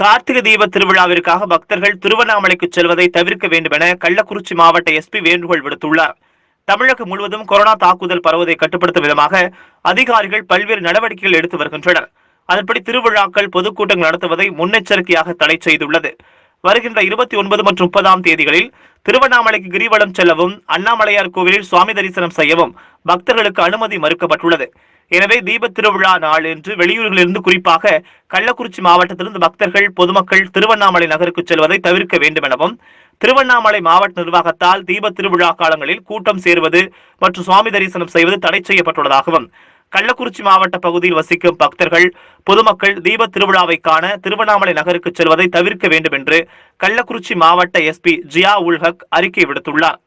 கார்த்திகை தீப திருவிழாவிற்காக பக்தர்கள் திருவண்ணாமலைக்கு செல்வதை தவிர்க்க வேண்டும் என கள்ளக்குறிச்சி மாவட்ட எஸ்பி வேண்டுகோள் விடுத்துள்ளார். தமிழகம் முழுவதும் கொரோனா தாக்குதல் பரவுவதை கட்டுப்படுத்தும் விதமாக அதிகாரிகள் பல்வேறு நடவடிக்கைகள் எடுத்து வருகின்றனர். அதன்படி திருவிழாக்கள் பொதுக்கூட்டங்கள் நடத்துவதை முன்னெச்சரிக்கையாக தடை செய்துள்ளது. வருகின்ற இருபத்தி ஒன்பது மற்றும் முப்பதாம் தேதிகளில் திருவண்ணாமலைக்கு கிரிவலம் செல்லவும் அண்ணாமலையார் கோவிலில் சுவாமி தரிசனம் செய்யவும் பக்தர்களுக்கு அனுமதி மறுக்கப்பட்டுள்ளது. எனவே தீபத்திருவிழா நாள் என்று வெளியூர்களிலிருந்து குறிப்பாக கள்ளக்குறிச்சி மாவட்டத்திலிருந்து பக்தர்கள் பொதுமக்கள் திருவண்ணாமலை நகருக்கு செல்வதை தவிர்க்க வேண்டும் எனவும் திருவண்ணாமலை மாவட்ட நிர்வாகத்தால் தீபத் திருவிழா காலங்களில் கூட்டம் சேருவது மற்றும் சுவாமி தரிசனம் செய்வது தடை செய்யப்பட்டுள்ளதாகவும் கள்ளக்குறிச்சி மாவட்ட பகுதியில் வசிக்கும் பக்தர்கள் பொதுமக்கள் தீபத் திருவிழாவை காண திருவண்ணாமலை நகருக்கு செல்வதை தவிர்க்க வேண்டும் என்று கள்ளக்குறிச்சி மாவட்ட எஸ்பி ஜியா உல் ஹக் அறிக்கை விடுத்துள்ளார்.